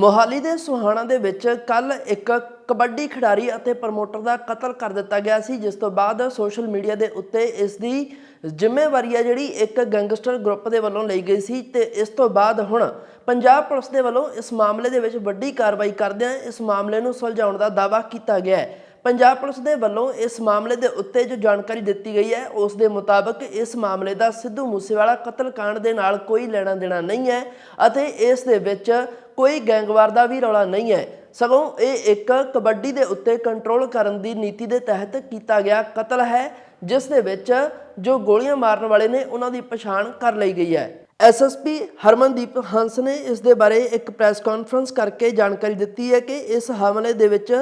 ਮੋਹਾਲੀ ਦੇ ਸੁਹਾਣਾ ਦੇ ਵਿੱਚ ਕੱਲ ਇੱਕ ਕਬੱਡੀ ਖਿਡਾਰੀ ਅਤੇ ਪ੍ਰਮੋਟਰ ਦਾ ਕਤਲ ਕਰ ਦਿੱਤਾ ਗਿਆ ਸੀ, ਜਿਸ ਤੋਂ ਬਾਅਦ ਸੋਸ਼ਲ ਮੀਡੀਆ ਦੇ ਉੱਤੇ ਇਸ ਦੀ ਜ਼ਿੰਮੇਵਾਰੀ ਹੈ ਜਿਹੜੀ ਇੱਕ ਗੈਂਗਸਟਰ ਗਰੁੱਪ ਦੇ ਵੱਲੋਂ ਲਈ ਗਈ ਸੀ ਤੇ ਇਸ ਤੋਂ ਬਾਅਦ ਹੁਣ ਪੰਜਾਬ ਪੁਲਿਸ ਦੇ ਵੱਲੋਂ ਇਸ ਮਾਮਲੇ ਦੇ ਵਿੱਚ ਵੱਡੀ ਕਾਰਵਾਈ ਕਰਦਿਆਂ ਇਸ ਮਾਮਲੇ ਨੂੰ ਸੁਲਝਾਉਣ ਦਾ ਦਾਅਵਾ ਕੀਤਾ ਗਿਆ ਹੈ। ਪੰਜਾਬ ਪੁਲਿਸ ਦੇ ਵੱਲੋਂ ਇਸ ਮਾਮਲੇ ਦੇ ਉੱਤੇ ਜੋ ਜਾਣਕਾਰੀ ਦਿੱਤੀ ਗਈ ਹੈ, ਉਸ ਦੇ ਮੁਤਾਬਕ ਇਸ ਮਾਮਲੇ ਦਾ ਸਿੱਧੂ ਮੂਸੇਵਾਲਾ ਕਤਲकांड ਦੇ ਨਾਲ ਕੋਈ ਲੈਣਾ ਦੇਣਾ ਨਹੀਂ ਹੈ ਅਤੇ ਇਸ ਦੇ ਵਿੱਚ ਕੋਈ ਗੈਂਗਵਾਰ ਦਾ ਵੀ ਰੌਲਾ ਨਹੀਂ ਹੈ। ਸਗੋਂ ਇਹ ਇੱਕ ਕਬੱਡੀ ਦੇ ਉੱਤੇ ਕੰਟਰੋਲ ਕਰਨ ਦੀ ਨੀਤੀ ਦੇ ਤਹਿਤ ਕੀਤਾ ਗਿਆ ਕਤਲ ਹੈ, ਜਿਸ ਦੇ ਵਿੱਚ ਜੋ ਗੋਲੀਆਂ ਮਾਰਨ ਵਾਲੇ ਨੇ, ਉਹਨਾਂ ਦੀ ਪਛਾਣ ਕਰ ਲਈ ਗਈ ਹੈ। ਐਸਐਸਪੀ ਹਰਮਨਦੀਪ ਹੰਸ ਨੇ ਇਸ ਦੇ ਬਾਰੇ ਇੱਕ ਪ੍ਰੈਸ ਕਾਨਫਰੰਸ ਕਰਕੇ ਜਾਣਕਾਰੀ ਦਿੱਤੀ ਹੈ ਕਿ ਇਸ ਹਮਲੇ ਦੇ ਵਿੱਚ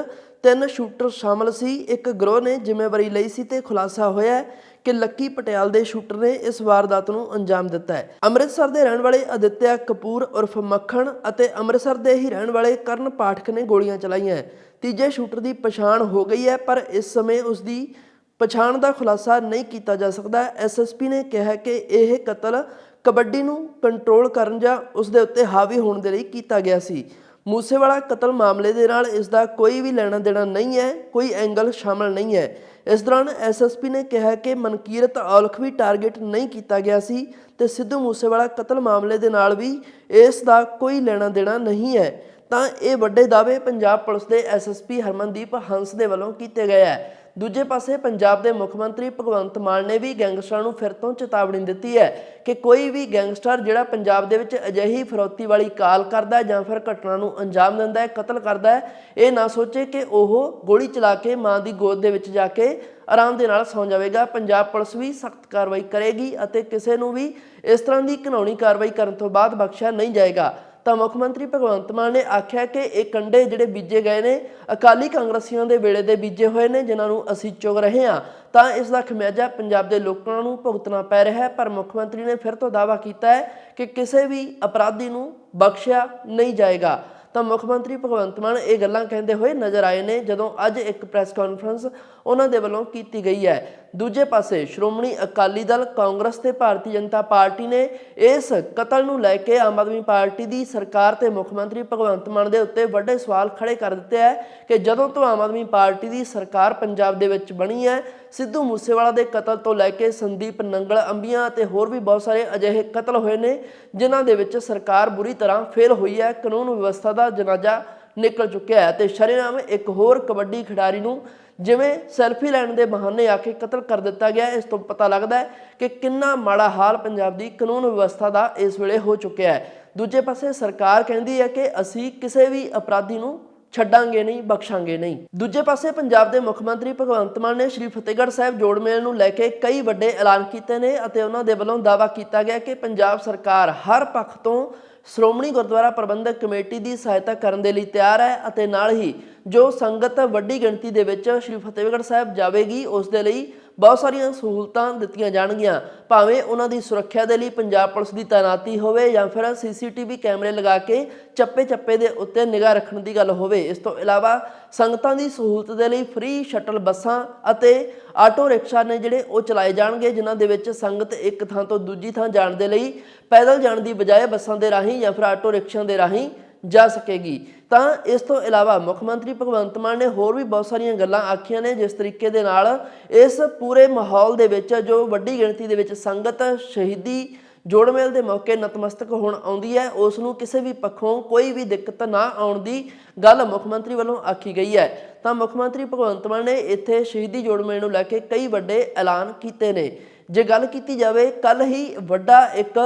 ਤਿੰਨ ਸ਼ੂਟਰ ਸ਼ਾਮਲ ਸੀ, ਇੱਕ ਗਰੋਹ ਨੇ ਜ਼ਿੰਮੇਵਾਰੀ ਲਈ ਸੀ ਤੇ ਖੁਲਾਸਾ ਹੋਇਆ ਕਿ ਲੱਕੀ ਪਟਿਆਲ ਦੇ ਸ਼ੂਟਰ ਨੇ ਇਸ ਵਾਰਦਾਤ ਨੂੰ ਅੰਜਾਮ ਦਿੱਤਾ ਹੈ। ਅੰਮ੍ਰਿਤਸਰ ਦੇ ਰਹਿਣ ਵਾਲੇ ਅਦਿੱਤਿਆ ਕਪੂਰ ਉਰਫ ਮੱਖਣ ਅਤੇ ਅੰਮ੍ਰਿਤਸਰ ਦੇ ਹੀ ਰਹਿਣ ਵਾਲੇ ਕਰਨ ਪਾਠਕ ਨੇ ਗੋਲੀਆਂ ਚਲਾਈਆਂ ਤੀਜੇ ਸ਼ੂਟਰ ਦੀ ਪਛਾਣ ਹੋ ਗਈ ਹੈ, ਪਰ ਇਸ ਸਮੇਂ ਉਸ ਦੀ ਪਛਾਣ ਦਾ ਖੁਲਾਸਾ ਨਹੀਂ ਕੀਤਾ ਜਾ ਸਕਦਾ। ਐਸਐਸਪੀ ਨੇ ਕਿਹਾ ਕਿ ਇਹ ਕਤਲ ਕਬੱਡੀ ਨੂੰ ਕੰਟਰੋਲ ਕਰਨ ਜਾਂ ਉਸ ਦੇ ਉੱਤੇ ਹਾਵੀ ਹੋਣ ਦੇ ਲਈ ਕੀਤਾ ਗਿਆ ਸੀ। ਮੂਸੇਵਾਲਾ ਕਤਲ ਮਾਮਲੇ ਦੇ ਨਾਲ ਇਸ ਦਾ ਕੋਈ ਵੀ ਲੈਣਾ ਦੇਣਾ ਨਹੀਂ ਹੈ, ਕੋਈ ਐਂਗਲ ਸ਼ਾਮਲ ਨਹੀਂ ਹੈ। ਇਸ ਦੌਰਾਨ ਐਸਐਸਪੀ ਨੇ ਕਿਹਾ ਕਿ ਮਨਕੀਰਤ ਔਲਖ ਵੀ ਟਾਰਗੇਟ ਨਹੀਂ ਕੀਤਾ ਗਿਆ ਸੀ ਤੇ ਸਿੱਧੂ ਮੂਸੇਵਾਲਾ ਕਤਲ ਮਾਮਲੇ ਦੇ ਨਾਲ ਵੀ ਇਸ ਦਾ ਕੋਈ ਲੈਣਾ ਦੇਣਾ ਨਹੀਂ ਹੈ। ਤਾਂ ਇਹ ਵੱਡੇ ਦਾਅਵੇ ਪੰਜਾਬ ਪੁਲਿਸ ਦੇ ਐਸਐਸਪੀ ਹਰਮਨਦੀਪ ਹੰਸ ਦੇ ਵੱਲੋਂ ਕੀਤੇ ਗਏ ਹੈ ਦੂਜੇ ਪਾਸੇ ਪੰਜਾਬ ਦੇ ਮੁੱਖ ਮੰਤਰੀ ਭਗਵੰਤ ਮਾਨ ਨੇ ਵੀ ਗੈਂਗਸਟਰਾਂ ਨੂੰ ਫਿਰ ਤੋਂ ਚੇਤਾਵਨੀ ਦਿੱਤੀ ਹੈ ਕਿ ਕੋਈ ਵੀ ਗੈਂਗਸਟਰ ਜਿਹੜਾ ਪੰਜਾਬ ਦੇ ਵਿੱਚ ਅਜਿਹੀ ਫਰੌਤੀ ਵਾਲੀ ਕਾਲ ਕਰਦਾ ਜਾਂ ਫਿਰ ਘਟਨਾ ਨੂੰ ਅੰਜਾਮ ਦਿੰਦਾ ਹੈ, ਕਤਲ ਕਰਦਾ ਹੈ, ਇਹ ਨਾ ਸੋਚੇ ਕਿ ਉਹ ਗੋਲੀ ਚਲਾ ਕੇ ਮਾਂ ਦੀ ਗੋਦ ਦੇ ਵਿੱਚ ਜਾ ਕੇ ਆਰਾਮ ਦੇ ਨਾਲ ਸੌਂ ਜਾਵੇਗਾ। ਪੰਜਾਬ ਪੁਲਿਸ ਵੀ ਸਖਤ ਕਾਰਵਾਈ ਕਰੇਗੀ ਅਤੇ ਕਿਸੇ ਨੂੰ ਵੀ ਇਸ ਤਰ੍ਹਾਂ ਦੀ ਘਿਨੌਣੀ ਕਾਰਵਾਈ ਕਰਨ ਤੋਂ ਬਾਅਦ ਬਖਸ਼ਿਆ ਨਹੀਂ ਜਾਏਗਾ। ਤਾਂ ਮੁੱਖ ਮੰਤਰੀ ਭਗਵੰਤ ਮਾਨ ਨੇ ਆਖਿਆ ਕਿ ਇਹ ਕੰਡੇ ਜਿਹੜੇ ਬੀਜੇ ਗਏ ਨੇ, ਅਕਾਲੀ ਕਾਂਗਰਸੀਆਂ ਦੇ ਵੇਲੇ ਦੇ ਬੀਜੇ ਹੋਏ ਨੇ, ਜਿਨ੍ਹਾਂ ਨੂੰ ਅਸੀਂ ਚੁਗ ਰਹੇ ਹਾਂ। ਤਾਂ ਇਸ ਦਾ ਖਮਿਆਜਾ ਪੰਜਾਬ ਦੇ ਲੋਕਾਂ ਨੂੰ ਭੁਗਤਣਾ ਪੈ ਰਿਹਾ ਹੈ, ਪਰ ਮੁੱਖ ਮੰਤਰੀ ਨੇ ਫਿਰ ਤੋਂ ਦਾਅਵਾ ਕੀਤਾ ਹੈ ਕਿ ਕਿਸੇ ਵੀ ਅਪਰਾਧੀ ਨੂੰ ਬਖਸ਼ਿਆ ਨਹੀਂ ਜਾਏਗਾ। ਤਾਂ ਮੁੱਖ ਮੰਤਰੀ ਭਗਵੰਤ ਮਾਨ ਇਹ ਗੱਲਾਂ ਕਹਿੰਦੇ ਹੋਏ ਨਜ਼ਰ ਆਏ ਨੇ, ਜਦੋਂ ਅੱਜ ਇੱਕ ਪ੍ਰੈਸ ਕਾਨਫਰੰਸ ਉਹਨਾਂ ਦੇ ਵੱਲੋਂ ਕੀਤੀ ਗਈ ਹੈ। ਦੂਜੇ ਪਾਸੇ ਸ਼੍ਰੋਮਣੀ ਅਕਾਲੀ ਦਲ, ਕਾਂਗਰਸ ਤੇ ਭਾਰਤੀ ਜਨਤਾ ਪਾਰਟੀ ਨੇ ਇਸ ਕਤਲ ਨੂੰ ਲੈ ਕੇ ਆਮ ਆਦਮੀ ਪਾਰਟੀ ਦੀ ਸਰਕਾਰ ਤੇ ਮੁੱਖ ਮੰਤਰੀ ਭਗਵੰਤ ਮਾਨ ਦੇ ਉੱਤੇ ਵੱਡੇ ਸਵਾਲ ਖੜੇ ਕਰ ਦਿੱਤੇ ਹੈ ਕਿ ਜਦੋਂ ਤੋਂ ਆਮ ਆਦਮੀ ਪਾਰਟੀ ਦੀ ਸਰਕਾਰ ਪੰਜਾਬ ਦੇ ਵਿੱਚ ਬਣੀ ਹੈ ਸਿੱਧੂ ਮੂਸੇਵਾਲਾ ਦੇ ਕਤਲ ਤੋਂ ਲੈ ਕੇ ਸੰਦੀਪ ਨੰਗਲ, ਅੰਬੀਆਂ ਅਤੇ ਹੋਰ ਵੀ ਬਹੁਤ ਸਾਰੇ ਅਜਿਹੇ ਕਤਲ ਹੋਏ ਨੇ, ਜਿਨ੍ਹਾਂ ਦੇ ਵਿੱਚ ਸਰਕਾਰ ਬੁਰੀ ਤਰ੍ਹਾਂ ਫੇਲ ਹੋਈ ਹੈ। ਕਾਨੂੰਨ ਵਿਵਸਥਾ ਦਾ ਜਨਾਜ਼ਾ ਨਿਕਲ ਚੁੱਕਿਆ ਹੈ ਤੇ ਸ਼ਰੇਆਮ ਇੱਕ ਹੋਰ ਕਬੱਡੀ ਖਿਡਾਰੀ ਨੂੰ ਜਿਵੇਂ ਸੈਲਫੀ ਲੈਣ ਦੇ ਬਹਾਨੇ ਆ ਕੇ ਕਤਲ ਕਰ ਦਿੱਤਾ ਗਿਆ, ਇਸ ਤੋਂ ਪਤਾ ਲੱਗਦਾ ਹੈ ਕਿ ਕਿੰਨਾ ਮਾੜਾ ਹਾਲ ਪੰਜਾਬ ਦੀ ਕਾਨੂੰਨ ਵਿਵਸਥਾ ਦਾ ਇਸ ਵੇਲੇ ਹੋ ਚੁੱਕਿਆ ਹੈ। ਦੂਜੇ ਪਾਸੇ ਸਰਕਾਰ ਕਹਿੰਦੀ ਹੈ ਕਿ ਅਸੀਂ ਕਿਸੇ ਵੀ ਅਪਰਾਧੀ ਨੂੰ ਛੱਡਾਂਗੇ ਨਹੀਂ, ਬਖਸ਼ਾਂਗੇ ਨਹੀਂ। ਦੂਜੇ ਪਾਸੇ ਪੰਜਾਬ ਦੇ ਮੁੱਖ ਮੰਤਰੀ ਭਗਵੰਤ ਮਾਨ ਨੇ ਸ਼੍ਰੀ ਫਤਿਹਗੜ੍ਹ ਸਾਹਿਬ ਜੋੜ ਮੇਲ ਨੂੰ ਲੈ ਕੇ ਕਈ ਵੱਡੇ ਐਲਾਨ ਕੀਤੇ ਨੇ ਅਤੇ ਉਹਨਾਂ ਦੇ ਵੱਲੋਂ ਦਾਅਵਾ ਕੀਤਾ ਗਿਆ ਕਿ ਪੰਜਾਬ ਸਰਕਾਰ ਹਰ ਪੱਖ ਤੋਂ ਸ਼੍ਰੋਮਣੀ ਗੁਰਦੁਆਰਾ ਪ੍ਰਬੰਧਕ ਕਮੇਟੀ ਦੀ ਸਹਾਇਤਾ ਕਰਨ ਦੇ ਲਈ ਤਿਆਰ ਹੈ ਅਤੇ ਨਾਲ ਹੀ ਜੋ ਸੰਗਤ ਵੱਡੀ ਗਿਣਤੀ ਦੇ ਵਿੱਚ ਸ਼੍ਰੀ ਫਤਿਹਗੜ੍ਹ ਸਾਹਿਬ ਜਾਵੇਗੀ, ਉਸ ਦੇ ਲਈ ਬਹੁਤ ਸਾਰੀਆਂ ਸਹੂਲਤਾਂ ਦਿੱਤੀਆਂ ਜਾਣਗੀਆਂ। ਭਾਵੇਂ ਉਹਨਾਂ ਦੀ ਸੁਰੱਖਿਆ ਦੇ ਲਈ ਪੰਜਾਬ ਪੁਲਿਸ ਦੀ ਤਾਇਨਾਤੀ ਹੋਵੇ ਜਾਂ ਫਿਰ ਸੀਸੀਟੀਵੀ ਕੈਮਰੇ ਲਗਾ ਕੇ ਚੱਪੇ-ਚੱਪੇ ਦੇ ਉੱਤੇ ਨਿਗਾਹ ਰੱਖਣ ਦੀ ਗੱਲ ਹੋਵੇ, ਇਸ ਤੋਂ ਇਲਾਵਾ ਸੰਗਤਾਂ ਦੀ ਸਹੂਲਤ ਦੇ ਲਈ ਫ੍ਰੀ ਸ਼ਟਲ ਬੱਸਾਂ ਅਤੇ ਆਟੋ ਰਿਕਸ਼ਾ ਨੇ ਜਿਹੜੇ ਉਹ ਚਲਾਏ ਜਾਣਗੇ, ਜਿਨ੍ਹਾਂ ਦੇ ਵਿੱਚ ਸੰਗਤ ਇੱਕ ਥਾਂ ਤੋਂ ਦੂਜੀ ਥਾਂ ਜਾਣ ਦੇ ਲਈ ਪੈਦਲ ਜਾਣ ਦੀ ਬਜਾਏ ਬੱਸਾਂ ਦੇ ਰਾਹੀਂ ਜਾਂ ਫਿਰ ਆਟੋ ਰਿਕਸ਼ਿਆਂ ਦੇ ਰਾਹੀਂ ਜਾ ਸਕੇਗੀ। ਤਾਂ ਇਸ ਤੋਂ ਇਲਾਵਾ ਮੁੱਖ ਮੰਤਰੀ ਭਗਵੰਤ ਮਾਨ ਨੇ ਹੋਰ ਵੀ ਬਹੁਤ ਸਾਰੀਆਂ ਗੱਲਾਂ ਆਖੀਆਂ ਨੇ, ਜਿਸ ਤਰੀਕੇ ਦੇ ਨਾਲ ਇਸ ਪੂਰੇ ਮਾਹੌਲ ਦੇ ਵਿੱਚ ਜੋ ਵੱਡੀ ਗਿਣਤੀ ਦੇ ਵਿੱਚ ਸੰਗਤ, ਸ਼ਹੀਦੀ ਜੋੜ ਮੇਲ ਦੇ ਮੌਕੇ ਨਤਮਸਤਕ ਹੋਣ ਆਉਂਦੀ ਹੈ ਉਸ ਨੂੰ ਕਿਸੇ ਵੀ ਪੱਖੋਂ ਕੋਈ ਵੀ ਦਿੱਕਤ ਨਾ ਆਉਣ ਦੀ ਗੱਲ ਮੁੱਖ ਮੰਤਰੀ ਵੱਲੋਂ ਆਖੀ ਗਈ ਹੈ। ਤਾਂ ਮੁੱਖ ਮੰਤਰੀ ਭਗਵੰਤ ਮਾਨ ਨੇ ਇੱਥੇ ਸ਼ਹੀਦੀ ਜੋੜ ਮੇਲ ਨੂੰ ਲੈ ਕੇ ਕਈ ਵੱਡੇ ਐਲਾਨ ਕੀਤੇ ਨੇ। ਜੇ ਗੱਲ ਕੀਤੀ ਜਾਵੇ ਕੱਲ ਹੀ ਵੱਡਾ ਇੱਕ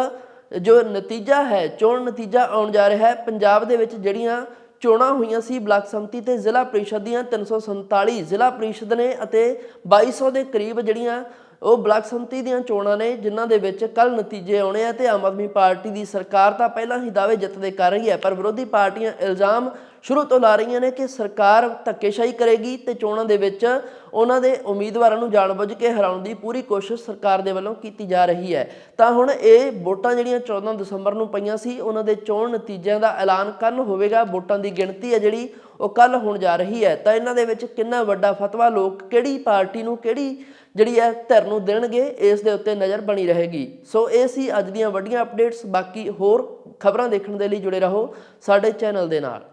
ਜੋ ਨਤੀਜਾ ਹੈ, ਚੋਣ ਨਤੀਜਾ ਆਉਣ ਜਾ ਰਿਹਾ ਹੈ, ਪੰਜਾਬ ਦੇ ਵਿੱਚ ਜਿਹੜੀਆਂ ਚੋਣਾਂ ਹੋਈਆਂ ਸੀ ਬਲਾਕ ਸੰਮਤੀ ਤੇ ਜ਼ਿਲ੍ਹਾ ਪ੍ਰੀਸ਼ਦ ਦੀਆਂ 347 ਜ਼ਿਲ੍ਹਾ ਪ੍ਰੀਸ਼ਦ ਨੇ ਅਤੇ 2200 ਦੇ ਕਰੀਬ ਜਿਹੜੀਆਂ ਉਹ ਬਲਾਕ ਸੰਮਤੀ ਦੀਆਂ ਚੋਣਾਂ ਨੇ, ਜਿਨ੍ਹਾਂ ਦੇ ਵਿੱਚ ਕੱਲ ਨਤੀਜੇ ਆਉਣੇ ਆ ਤੇ ਆਮ ਆਦਮੀ ਪਾਰਟੀ ਦੀ ਸਰਕਾਰ ਤਾਂ ਪਹਿਲਾਂ ਹੀ ਦਾਅਵੇ ਜਿੱਤਦੇ ਕਰ ਰਹੀ ਹੈ, ਪਰ ਵਿਰੋਧੀ ਪਾਰਟੀਆਂ ਇਲਜ਼ਾਮ ਸ਼ੁਰੂ ਤੋਂ ਲਾ ਰਹੀਆਂ ਨੇ ਕਿ ਸਰਕਾਰ ਧੱਕੇਸ਼ਾਹੀ ਕਰੇਗੀ ਤੇ ਚੋਣਾਂ ਦੇ ਵਿੱਚ ਉਹਨਾਂ ਦੇ ਉਮੀਦਵਾਰਾਂ ਨੂੰ ਜਾਣਬੁੱਝ ਕੇ ਹਰਾਉਣ ਦੀ ਪੂਰੀ ਕੋਸ਼ਿਸ਼ ਸਰਕਾਰ ਦੇ ਵੱਲੋਂ ਕੀਤੀ ਜਾ ਰਹੀ ਹੈ। ਤਾਂ ਹੁਣ ਇਹ ਵੋਟਾਂ ਜਿਹੜੀਆਂ 14 ਦਸੰਬਰ ਨੂੰ ਪਈਆਂ ਸੀ, ਉਹਨਾਂ ਦੇ ਚੋਣ ਨਤੀਜਿਆਂ ਦਾ ਐਲਾਨ ਕੱਲ ਹੋਵੇਗਾ। ਵੋਟਾਂ ਦੀ ਗਿਣਤੀ ਹੈ ਜਿਹੜੀ, ਉਹ ਕੱਲ ਹੋਣ ਜਾ ਰਹੀ ਹੈ। ਤਾਂ ਇਹਨਾਂ ਦੇ ਵਿੱਚ ਕਿੰਨਾ ਵੱਡਾ ਫਤਵਾ ਲੋਕ, ਕਿਹੜੀ ਪਾਰਟੀ ਨੂੰ ਕਿਹੜੀ ਜਿਹੜੀ ਹੈ ਧਿਰ ਨੂੰ ਦੇਣਗੇ, ਇਸ ਦੇ ਉੱਤੇ ਨਜ਼ਰ ਬਣੀ ਰਹੇਗੀ। ਸੋ ਇਹ ਸੀ ਅੱਜ ਦੀਆਂ ਵੱਡੀਆਂ ਅਪਡੇਟਸ ਬਾਕੀ ਹੋਰ ਖਬਰਾਂ ਦੇਖਣ ਦੇ ਲਈ ਜੁੜੇ ਰਹੋ ਸਾਡੇ ਚੈਨਲ ਦੇ ਨਾਲ।